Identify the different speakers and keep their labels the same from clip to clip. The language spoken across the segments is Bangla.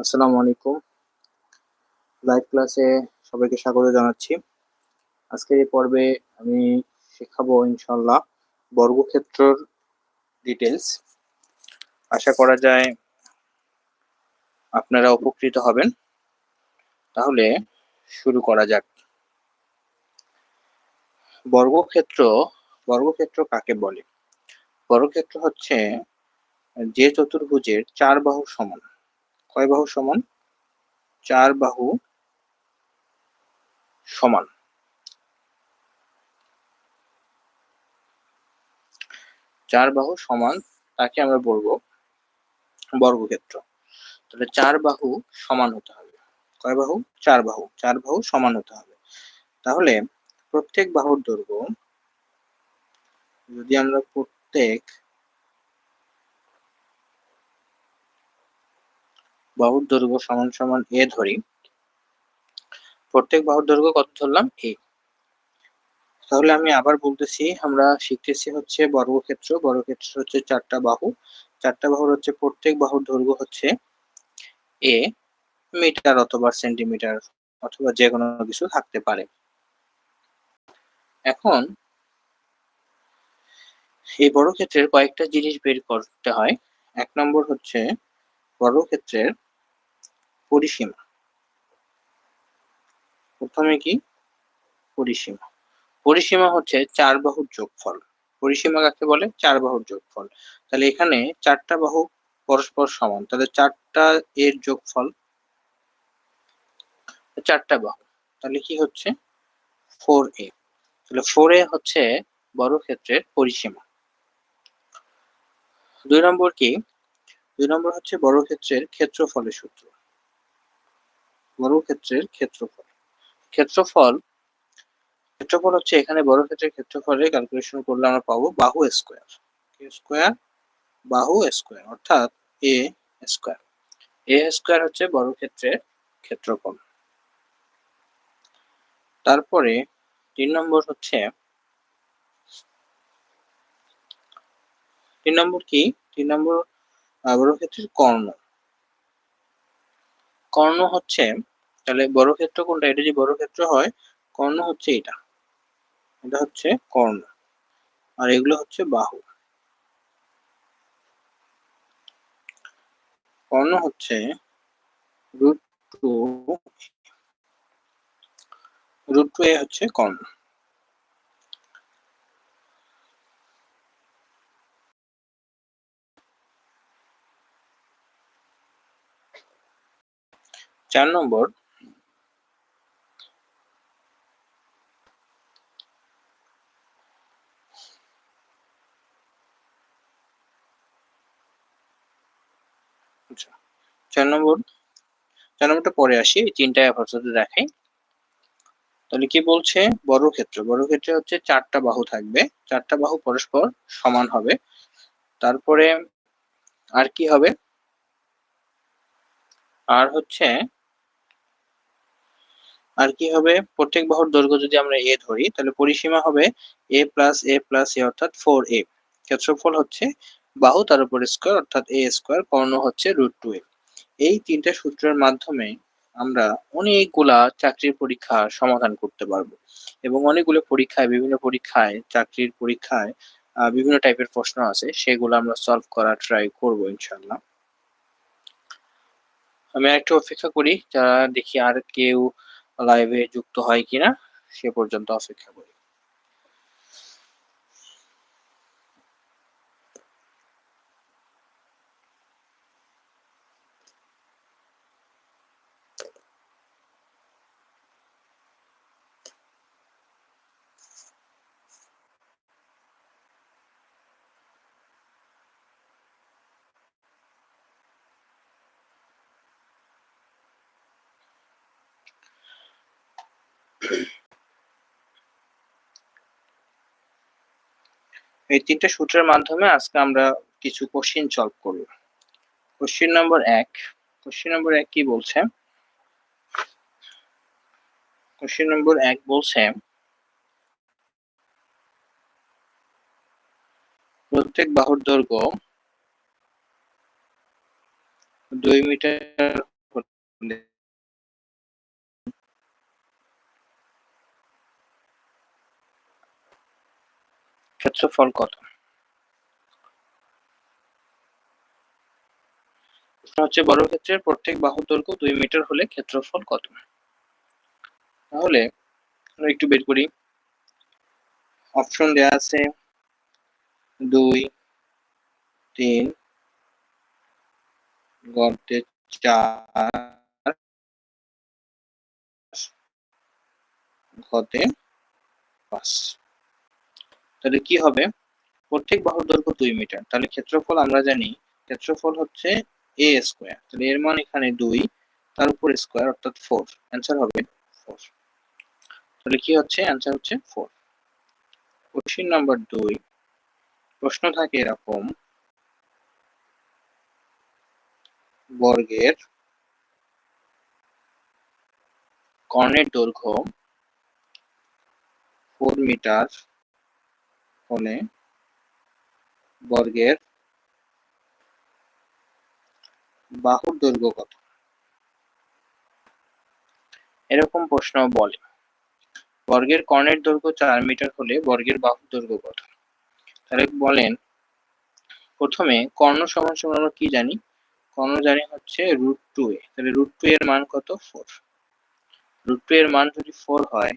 Speaker 1: আসসালামু আলাইকুম। লাইভ ক্লাসে সবাইকে স্বাগত জানাচ্ছি। আজকের এই পর্বে আমি শেখাবো ইনশাল্লাহ বর্গক্ষেত্রর ডিটেলস আশা করা যায় আপনারা উপকৃত হবেন। তাহলে শুরু করা যাক। বর্গক্ষেত্র বর্গক্ষেত্র কাকে বলে? বর্গক্ষেত্র হচ্ছে যে চতুর্ভুজের চার বাহু সমান। কয় বাহু সমান? চার বাহু সমান। চার বাহু সমান তাকে আমরা বলব বর্গক্ষেত্র। তাহলে চার বাহু সমান হতে হবে। কয় বাহু? চার বাহু। চার বাহু সমান হতে হবে। তাহলে প্রত্যেক বাহুর দৈর্ঘ্য যদি আমরা প্রত্যেক বাহুর দৈর্ঘ্য সমান সমান এ ধরি। প্রত্যেক বাহুর দৈর্ঘ্য কত ধরলাম? এ তাহলে আমি আবার বলতেছি, আমরা শিখতেছি হচ্ছে বর্গক্ষেত্র। বর্গক্ষেত্র হচ্ছে চারটা বাহু। চারটা বাহুর হচ্ছে প্রত্যেক বাহুর দৈর্ঘ্য হচ্ছে এ মিটার অথবা সেন্টিমিটার অথবা যে কোনো কিছু থাকতে পারে। এখন এই বর্গক্ষেত্রের কয়েকটা জিনিস বের করতে হয়। এক নম্বর হচ্ছে বর্গক্ষেত্রের পরিসীমা। প্রথমে কি? পরিসীমা। পরিসীমা হচ্ছে চার বাহুর যোগফল। পরিসীমা কাকে বলে? চার বাহুর যোগফল। তাহলে এখানে চারটা বাহু পরস্পর সমান। তাহলে চারটা এর যোগফল চারটা বাহু। তাহলে কি হচ্ছে? Four A. তাহলে ফোর এ হচ্ছে বর্গক্ষেত্রের পরিসীমা। দুই নম্বর কি? দুই নম্বর হচ্ছে বর্গক্ষেত্রের ক্ষেত্রফলের সূত্র। বর্গক্ষেত্রের ক্ষেত্রফল। ক্ষেত্রফল ক্ষেত্রফল হচ্ছে এখানে বর্গক্ষেত্রের ক্ষেত্রফলে ক্যালকুলেশন করলে আমরা পাবো বাহু স্কোয়ার স্কোয়ার বাহু স্কোয়ার অর্থাৎ এ স্কোয়ার এ স্কোয়ার হচ্ছে বর্গক্ষেত্রের ক্ষেত্রফল। তারপরে তিন নম্বর হচ্ছে, তিন নম্বর কি? তিন নম্বর বর্গক্ষেত্রের কর্ণ। কর্ণ হচ্ছে তাহলে বর্গক্ষেত্র কোনটা? এটা যদি বর্গক্ষেত্র হয়, কর্ণ হচ্ছে এটা। এটা হচ্ছে কর্ণ। আর এগুলো হচ্ছে বাহু। কর্ণ হচ্ছে রুট টু এ হচ্ছে কর্ণ। চার নম্বর চার নম্বর, চার নম্বরটা পরে আসি তিনটা আপাতত দেখাই। তাহলে কি বলছে? বর্গক্ষেত্র। বর্গক্ষেত্রে হচ্ছে চারটা বাহু থাকবে। চারটা বাহু পরস্পর সমান হবে। তারপরে আর কি হবে? আর হচ্ছে আর কি হবে? প্রত্যেক বাহুর দৈর্ঘ্য যদি আমরা এ ধরি, তাহলে পরিসীমা হবে এ প্লাস এ প্লাস এ অর্থাৎ ফোর এ ক্ষেত্রফল হচ্ছে বাহু, তার উপর স্কোয়ার অর্থাৎ এ স্কোয়ার কর্ণ হচ্ছে রুট টু এ এই তিনটা সূত্রের মাধ্যমে আমরা অনেকগুলা চাকরির পরীক্ষা সমাধান করতে পারব। এবং অনেকগুলো পরীক্ষায়, বিভিন্ন পরীক্ষায়, চাকরির পরীক্ষায় বিভিন্ন টাইপের প্রশ্ন আছে, সেগুলো আমরা সলভ করার ট্রাই করব ইনশাল্লাহ আমি একটু অপেক্ষা করি, যারা দেখি আর কেউ লাইভে যুক্ত হয় কিনা, সে পর্যন্ত অপেক্ষা করি। এই তিনটা সূত্রের মাধ্যমে আজকে আমরা কিছু কোশ্চিন সলভ করব। কোশ্চিন নম্বর এক। কোশ্চিন নম্বর এক কি বলছে? কোশ্চিন নম্বর এক বলছে, প্রত্যেক বাহুর দৈর্ঘ্য দুই মিটার ক্ষেত্রফল কত? প্রশ্ন হচ্ছে বর্গক্ষেত্রের প্রত্যেক বাহুর দৈর্ঘ্য দুই মিটার হলে ক্ষেত্রফল কত? তাহলে আমরা একটু বের করি। অপশন দেয়া আছে দুই, তিন, গর্তে চার ঘতে পাঁচ। তাহলে কি হবে? প্রত্যেক বাহুর দৈর্ঘ্য দুই মিটার। তাহলে ক্ষেত্রফল আমরা জানি, ক্ষেত্রফল হচ্ছে এ স্কোয়ার তাহলে এর মান এখানে দুই, তার উপর স্কোয়ার অর্থাৎ ফোর অ্যান্সার হবে ফোর তাহলে কি হচ্ছে? অ্যান্সার হচ্ছে ফোর কোশ্চিন নাম্বার দুই। প্রশ্ন থাকে এরকম, বর্গের কর্ণের দৈর্ঘ্য ফোর মিটার হলে বর্গের বাহুর দৈর্ঘ্য কত? এরকম প্রশ্ন বলে। বর্গের কর্ণের দৈর্ঘ্য চার মিটার হলে বর্গের বাহুর দৈর্ঘ্য কত? তাহলে বলেন, প্রথমে কর্ণ সমান সমান আমরা কি জানি? কর্ণ জানি হচ্ছে রুট টু এ। তাহলে রুট টু এর মান কত? ফোর রুট টু এর মান যদি ফোর হয়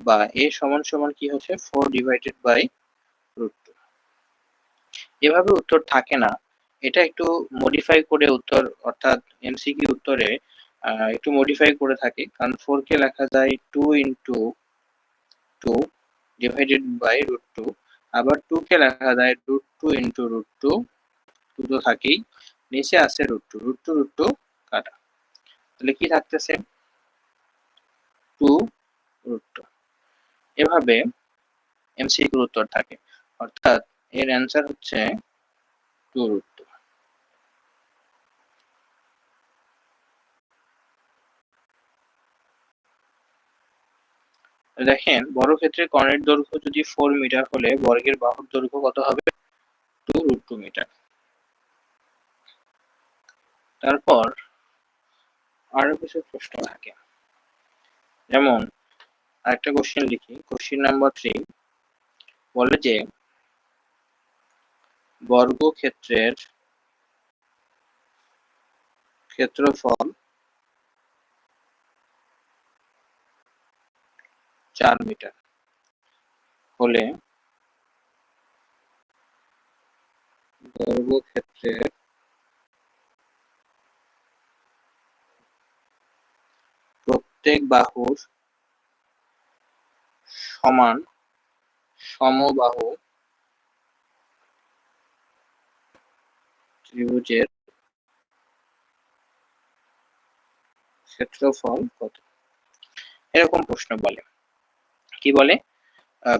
Speaker 1: বা এ সমান সমান কি হচ্ছে? ফোর ডিভাইডেড বাই এভাবে উত্তর থাকে না। এটা একটু মডিফাই করে উত্তর, অর্থাৎ এমসিকিউ উত্তরে একটু মডিফাই করে থাকে। কারণ ফোর কে লেখা যায় two into two divided by root two আবার টু কে লেখা যায় root two into root two two তো থাকেই। নিচে আছে root two root two root two কাটা। তাহলে কি থাকতেছে? টু রুট টু এভাবে এমসিকিউর উত্তর থাকে। অর্থাৎ এর অ্যান্সার হচ্ছে টু রুট টু দেখেন, বর্গক্ষেত্রের কর্ণের দৈর্ঘ্য যদি ফোর মিটার হলে, বর্গের বাহুর দৈর্ঘ্য কত হবে? টু রুট টু মিটার তারপর আরও কিছু প্রশ্ন থাকে। যেমন, আরেকটা কোশ্চেন লিখি। কোশ্চেন নাম্বার থ্রি বলে যে বর্গক্ষেত্রের ক্ষেত্রফল চার মিটার। হলে বর্গক্ষেত্রের প্রত্যেক বাহুর সমান সমবাহু ত্রিভুজের ক্ষেত্রফল কত? এরকম প্রশ্ন বলে। কি বলে?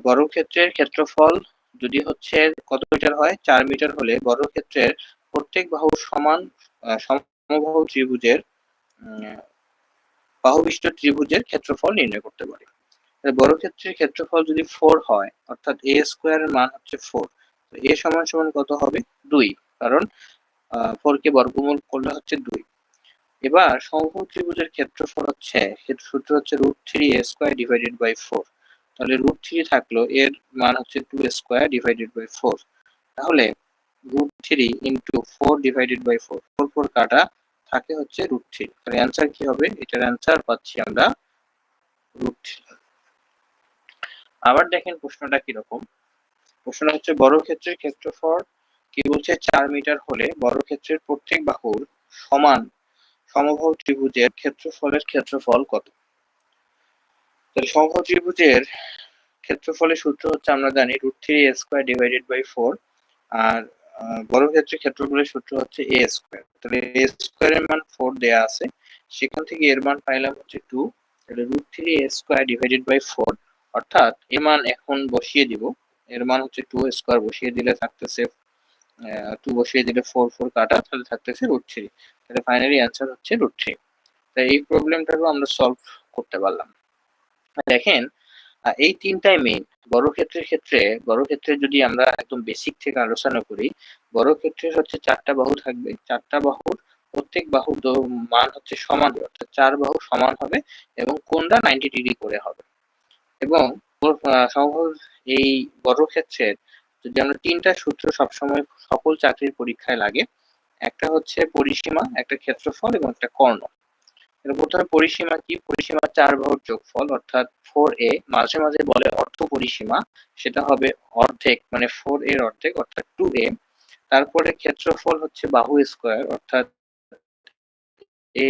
Speaker 1: বর্গক্ষেত্রের ক্ষেত্রফল যদি হচ্ছে কত মিটার হয়? চার মিটার হলে বর্গক্ষেত্রের প্রত্যেক বাহুর সমান সমবাহু ত্রিভুজের বাহুবিষ্ট ত্রিভুজের ক্ষেত্রফল নির্ণয় করতে পারি। বর্গক্ষেত্রের ক্ষেত্রফল যদি ফোর হয়, অর্থাৎ এ স্কোয়ারের মান হচ্ছে ফোর এ সমান সমান কত হবে? দুই। কারণ ফোর কে বর্গমূল করলে হচ্ছে দুই। এবার সমবাহু ত্রিভুজের ক্ষেত্রফল হচ্ছে সূত্র হচ্ছে root three A square divided by four তাহলে রুট থ্রি থাকল, এর মান হচ্ছে two square divided by four তাহলে root three into four divided by four four four কাটা থাকে হচ্ছে রুট থ্রি তাহলে অ্যান্সার কি হবে? এটার অ্যান্সার পাচ্ছি আমরা রুট থ্রি আবার দেখেন প্রশ্নটা কীরকম? প্রশ্নটা হচ্ছে বড় ক্ষেত্রের ক্ষেত্রফল কি বলছে চার মিটার হলে বড় ক্ষেত্রের প্রত্যেক বাহুর সমান সমবাহু ত্রিভুজের ক্ষেত্রফলের ক্ষেত্রফল কত? তাহলে সমবাহু ত্রিভুজের ক্ষেত্রফলের সূত্র হচ্ছে আমরা জানি root three A square divided by four আর বড় ক্ষেত্রে ক্ষেত্রফলের সূত্র হচ্ছে এ স্কোয়ার তাহলে এ স্কোয়ারের মান ফোর দেয়া আছে, সেখান থেকে এর মান পাইলাম হচ্ছে টু তাহলে root three A square divided by four অর্থাৎ এ মান এখন বসিয়ে দিব। এর মান হচ্ছে টু স্কোয়ার বসিয়ে দিলে থাকতেছে টু বসিয়ে দিলে ফোর ফোর কাটা, তাহলে থাকতেছে রুট থ্রি তাহলে ফাইনালি অ্যান্সার হচ্ছে রুট থ্রি তাই এই প্রবলেমটাকেও আমরা সলভ করতে পারলাম। দেখেন এই তিনটাই মেইন বড় ক্ষেত্রের ক্ষেত্রে, বড় ক্ষেত্রে যদি আমরা একদম বেসিক থেকে আলোচনা করি, বড় ক্ষেত্রে হচ্ছে চারটা বাহু থাকবে। চারটা বাহুর প্রত্যেক বাহুর মান হচ্ছে সমান, অর্থাৎ চার বাহু সমান হবে এবং কোনটা নাইনটি ডিগ্রি করে হবে। এবং এই বর্গক্ষেত্রের আমরা তিনটা সূত্র সবসময় সকল চাকরির পরীক্ষায় লাগে। একটা হচ্ছে পরিসীমা, একটা ক্ষেত্রফল এবং একটা কর্ণ। প্রথমে পরিসীমা কি? পরিসীমা চার বাহুর যোগফল, অর্থাৎ ফোর এ মাঝে মাঝে বলে অর্থ পরিসীমা, সেটা হবে অর্ধেক মানে ফোর এর অর্ধেক, অর্থাৎ টু এ। তারপরে ক্ষেত্রফল হচ্ছে বাহু স্কোয়ার, অর্থাৎ এ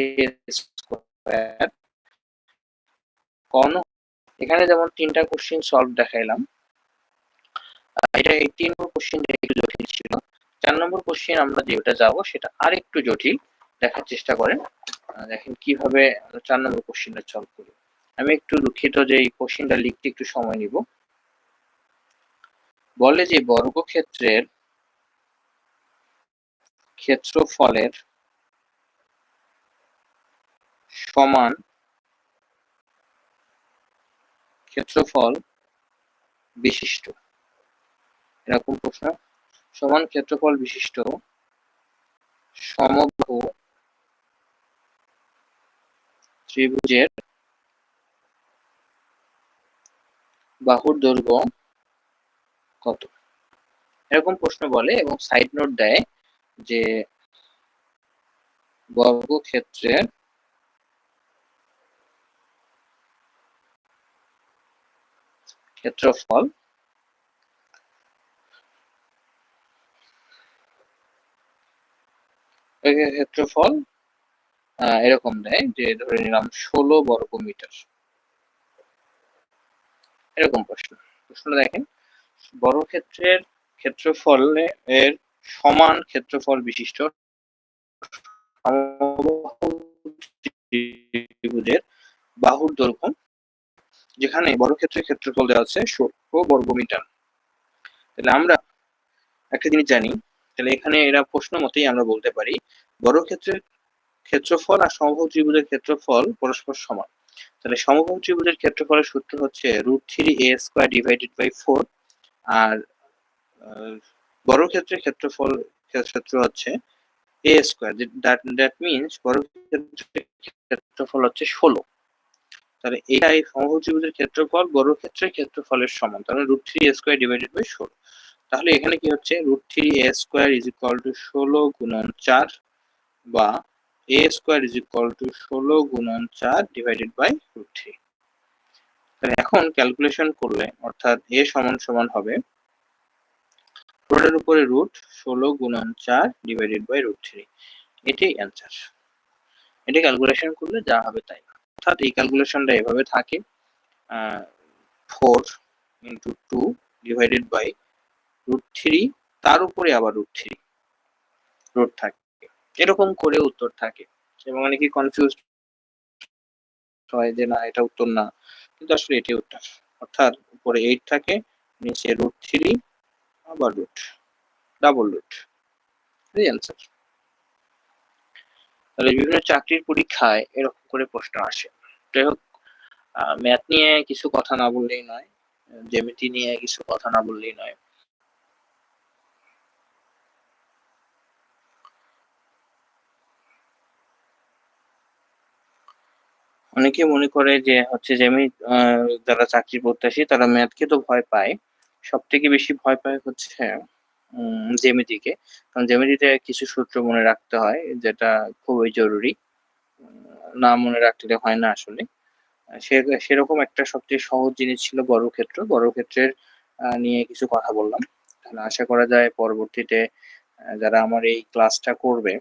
Speaker 1: স্কোয়ার। কর্ণ, এখানে যেমন তিনটা কোশ্চিন সলভ দেখাইলাম এটা তিন নম্বর কোশ্চিন একটু জটিল ছিল। চার নম্বর কোশ্চিন আমরা যেটা যাব, সেটা আর একটু জটিল। দেখার চেষ্টা করেন। দেখেন কীভাবে চার নম্বর কোশ্চিনটা সলভ করি। আমি একটু দুঃখিত যে এই কোশ্চিনটা লিখতে একটু সময় নিব। বলে যে বর্গক্ষেত্রের ক্ষেত্রফলের সমান ক্ষেত্রফল বিশিষ্ট। এরকম প্রশ্ন। সমান ক্ষেত্রফল বিশিষ্ট সমবাহু ত্রিভুজের বাহুর দৈর্ঘ্য কত? এরকম প্রশ্ন বলে এবং সাইড নোট দেয় যে বর্গক্ষেত্রের ক্ষেত্রফল ক্ষেত্রফল এরকম দেয় যে ধরে নিলাম ষোলো বর্গ মিটার এরকম প্রশ্ন। প্রশ্নটা দেখেন, বর্গক্ষেত্রের ক্ষেত্রফল এর সমান ক্ষেত্রফল বিশিষ্ট ত্রিভুজের বাহুর দৈর্ঘ্য, যেখানে বর্গক্ষেত্রের ক্ষেত্রফল দেওয়া আছে ষোলো বর্গ মিটার তাহলে আমরা একটা জিনিস জানি তাহলে এখানে এরা প্রশ্ন মতেই আমরা বলতে পারি, বড় বর্গক্ষেত্রের ক্ষেত্রফল আর সমবাহু ত্রিভুজের ক্ষেত্রফল পরস্পর সমান। তাহলে সমবাহু ত্রিভুজের ক্ষেত্রফলের সূত্র হচ্ছে root three A square divided by four আর বর্গক্ষেত্রের ক্ষেত্রফল ক্ষেত্র হচ্ছে A square that that means বর্গক্ষেত্রের ক্ষেত্রফল হচ্ছে ষোলো। তাহলে এটাই সমবাহু ত্রিভুজের ক্ষেত্রফল বর্গক্ষেত্রের ক্ষেত্রফলের সমান, তাহলে root three A square divided by ষোলো তাহলে এখানে কি হচ্ছে? Root three A square is equal to ষোলো গুণন চার বা A square is equal to ষোলো গুণন চার ডিভাইডেড বাই রুট থ্রি এখন ক্যালকুলেশন করলে অর্থাৎ এ সমান সমান হবে রোডের উপরে রুট ষোলো গুণন চার ডিভাইডেড বাই রুট থ্রি এটাই অ্যান্সার এটি ক্যালকুলেশন করলে যা হবে তাই। অর্থাৎ এই ক্যালকুলেশনটা এভাবে থাকে four into two divided by root three তার উপরে আবার রুট থ্রি রুট থাকে। এরকম করে উত্তর থাকে। এবং অনেকে কনফিউজ হয় যে, না, এটা উত্তর না। কিন্তু আসলে এটি উত্তর। অর্থাৎ উপরে এইট থাকে, নিচে রুট থ্রি আবার রুট ডাবল রুট অ্যান্সার তাহলে বিভিন্ন চাকরির পরীক্ষায় এরকম করে প্রশ্ন আসে। যাই হোক ম্যাথ নিয়ে কিছু কথা না বললেই নয় জ্যামিতি নিয়ে কিছু কথা না বললেই নয়। অনেকে মনে করে যে, হচ্ছে যে আমি যারা চাকরি প্রত্যাশী, তারা ম্যাথকে তো ভয় পায়। সব থেকে বেশি ভয় পায় হচ্ছে জ্যামিতিকে। কারণ জ্যামিতিতে কিছু সূত্র মনে রাখতে হয়, যেটা খুবই জরুরি। না মনে রাখলে হয় না আসলে। সে, সেরকম একটা সবচেয়ে সহজ জিনিস ছিল বর্গক্ষেত্র বর্গক্ষেত্রের নিয়ে কিছু কথা বললাম। তাহলে আশা করা যায় পরবর্তীতে যারা আমার এই ক্লাসটা করবে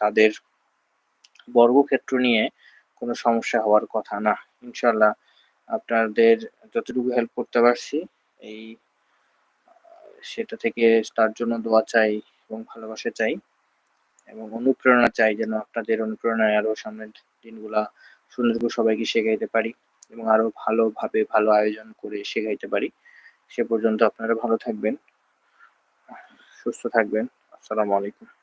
Speaker 1: তাদের বর্গক্ষেত্র নিয়ে কোনো সমস্যা হওয়ার কথা না। ইনশাল্লাহ আপনাদের যতটুকু হেল্প করতে পারছি, এই, সেটা থেকে তার জন্য দোয়া চাই এবং ভালোবাসা চাই এবং অনুপ্রেরণা চাই যেন আপনাদের অনুপ্রেরণায় আরও সামনের দিনগুলা সুন্দর করে সবাইকে শেখাইতে পারি এবং আরও ভালোভাবে ভালো আয়োজন করে শেখাইতে পারি। সে পর্যন্ত আপনারা ভালো থাকবেন, সুস্থ থাকবেন। আসসালামু আলাইকুম।